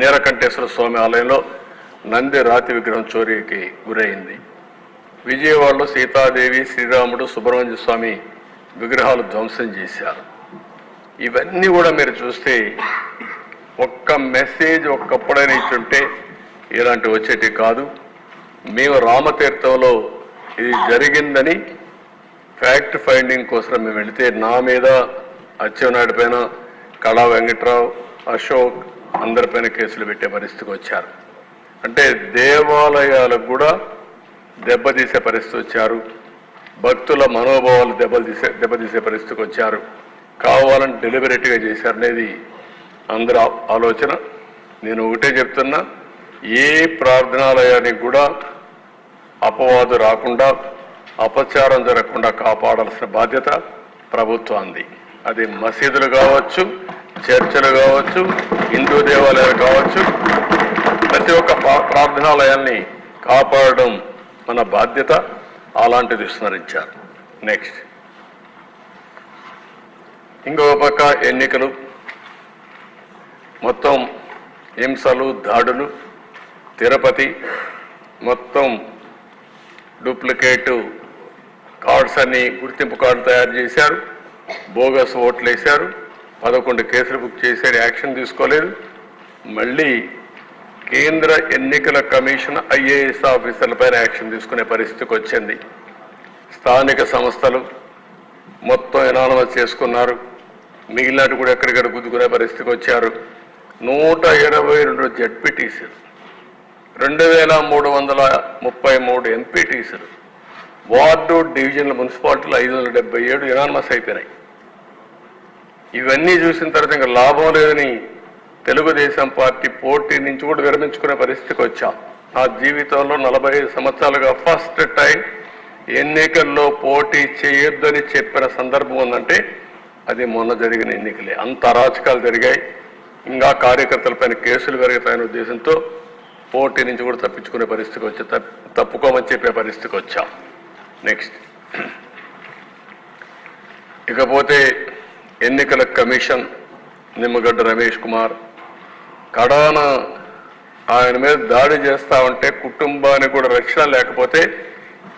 నీలకంఠేశ్వర స్వామి ఆలయంలో నంది రాతి విగ్రహం చోరీకి గురైంది. విజయవాడలో సీతాదేవి శ్రీరాముడు సుబ్రహ్మణ్య స్వామి విగ్రహాలు ధ్వంసం చేశారు. ఇవన్నీ కూడా మీరు చూస్తే ఒక్క మెసేజ్ ఒక్కప్పుడైనా ఇచ్చుంటే ఇలాంటి వచ్చేటి కాదు. మేము రామతీర్థంలో ఇది జరిగిందని ఫ్యాక్ట్ ఫైండింగ్ కోసం మేము వెళితే నా మీద అచ్చెన్నాయుడు పైన కళా వెంకట్రావు అశోక్ అందరిపైన కేసులు పెట్టే పరిస్థితికి వచ్చారు. అంటే దేవాలయాలకు కూడా దెబ్బతీసే పరిస్థితి వచ్చారు. భక్తుల మనోభావాలు దెబ్బలు తీసే దెబ్బతీసే పరిస్థితికి వచ్చారు. కావాలని డెలిబరేట్గా చేశారనేది అందరి ఆలోచన. నేను ఒకటే చెప్తున్నా ఏ ప్రార్థనాలయానికి కూడా అపవాదు రాకుండా అపచారం జరగకుండా కాపాడాల్సిన బాధ్యత ప్రభుత్వాన్ని అది మసీదులు కావచ్చు చర్చలు కావచ్చు హిందూ దేవాలయాలు కావచ్చు ప్రతి ఒక్క ప్రా- కాపాడడం మన బాధ్యత. అలాంటిది స్మరించారు. నెక్స్ట్ ఇంకో పక్క ఎన్నికలు. మొత్తం హింసలు దాడులు తిరుపతి మొత్తం డూప్లికేట్ కార్డ్స్ అన్ని గుర్తింపు కార్డు తయారు చేశారు. బోగస్ ఓట్లు వేశారు పదకొండు కేసులు బుక్ చేశారు యాక్షన్ తీసుకోలేదు. మళ్ళీ కేంద్ర ఎన్నికల కమిషన్ ఐఏఎస్ ఆఫీసర్లపైన యాక్షన్ తీసుకునే పరిస్థితికి వచ్చింది. స్థానిక సంస్థలు మొత్తం ఎనానమస్ చేసుకున్నారు. మిగిలినట్టు కూడా ఎక్కడికక్కడ గుద్దుకునే పరిస్థితికి వచ్చారు. నూట ఇరవై రెండు జడ్పీటీసీలు రెండు వేల మూడు వందల ముప్పై మూడు ఎంపీటీసీలు వార్డు డివిజన్ల మున్సిపాలిటీలు ఐదు వందల డెబ్బై ఏడు ఎనానమస్ అయిపోయినాయి. ఇవన్నీ చూసిన తర్వాత ఇంకా లాభం లేదని తెలుగుదేశం పార్టీ పోటీ నుంచి కూడా విరమించుకునే పరిస్థితికి వచ్చాం. నా జీవితంలో నలభై ఐదు సంవత్సరాలుగా ఫస్ట్ టైం ఎన్నికల్లో పోటీ చేయొద్దని చెప్పిన సందర్భం ఉందంటే అది మొన్న జరిగిన ఎన్నికలే. అంత అరాచకాలు జరిగాయి. ఇంకా కార్యకర్తలపైన కేసులు పెరుగుతాయనే ఉద్దేశంతో పోటీ నుంచి కూడా తప్పించుకునే పరిస్థితికి వచ్చా తప్- తప్పుకోమని చెప్పే పరిస్థితికి వచ్చాం. నెక్స్ట్ ఇకపోతే ఎన్నికల కమిషన్ నిమ్మగడ్డ రమేష్ కుమార్ కడాన ఆయన మీద దాడి చేస్తా ఉంటే కుటుంబానికి కూడా రక్షణ లేకపోతే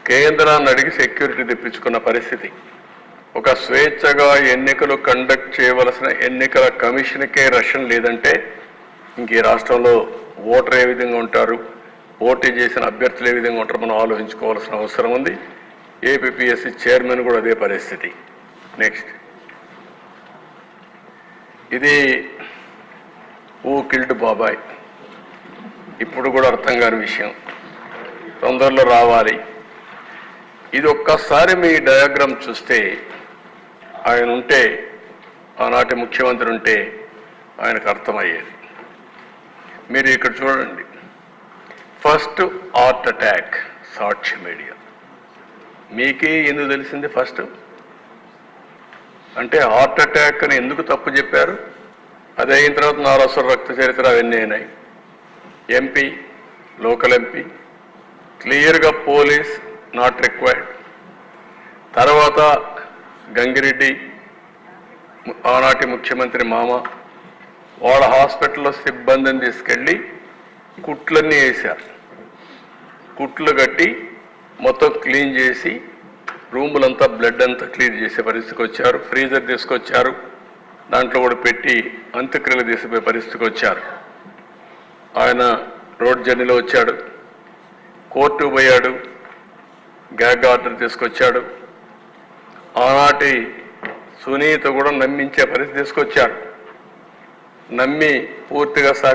కేంద్రాన్ని అడిగి సెక్యూరిటీ తెప్పించుకున్న పరిస్థితి. ఒక స్వేచ్ఛగా ఎన్నికలు కండక్ట్ చేయవలసిన ఎన్నికల కమిషన్కే రక్షణ లేదంటే ఇంక ఈ రాష్ట్రంలో ఓటర్ ఏ విధంగా ఉంటారు? పోటీ చేసిన అభ్యర్థులు ఏ విధంగా ఉంటారు? మనం ఆలోచించుకోవాల్సిన అవసరం ఉంది. ఏపీఎస్సి చైర్మన్ కూడా అదే పరిస్థితి. నెక్స్ట్. ఇది ఊ కిల్డ్ బాబాయ్. ఇప్పుడు కూడా అర్థం కాని విషయం. తొందరలో రావాలి. ఇది ఒక్కసారి మీ డయాగ్రామ్ చూస్తే ఆయన ఉంటే ఆనాటి ముఖ్యమంత్రి ఉంటే ఆయనకు అర్థమయ్యేది. మీరు ఇక్కడ చూడండి. First heart attack Sakshi media. మీకే ఎందుకు తెలిసింది ఫస్ట్? అంటే హార్ట్ అటాక్ అని ఎందుకు తప్పు చెప్పారు? అది అయిన తర్వాత నారస్వర రక్త చరిత్ర అవన్నీ అయినాయి. ఎంపీ లోకల్ ఎంపీ క్లియర్గా పోలీస్ నాట్ రిక్వైర్డ్. తర్వాత గంగిరెడ్డి ఆనాటి ముఖ్యమంత్రి మామ వాళ్ళ హాస్పిటల్లో సిబ్బందిని తీసుకెళ్ళి కుట్లన్నీ వేశారు. కుట్లు కట్టి మొత్తం క్లీన్ చేసి రూములంతా బ్లడ్ అంతా క్లీన్ చేసే పరిస్థితికి వచ్చారు. ఫ్రీజర్ తీసుకొచ్చారు. దాంట్లో కూడా పెట్టి అంత్యక్రియలు తీసిపోయే పరిస్థితికి వచ్చారు. ఆయన రోడ్ జర్నీలో వచ్చాడు. కోర్టు పోయాడు. గ్యాగ్ ఆర్డర్ తీసుకొచ్చాడు. ఆనాటి సునీత కూడా నమ్మించే పరిస్థితి తీసుకొచ్చాడు నమ్మి పూర్తిగా సహకారం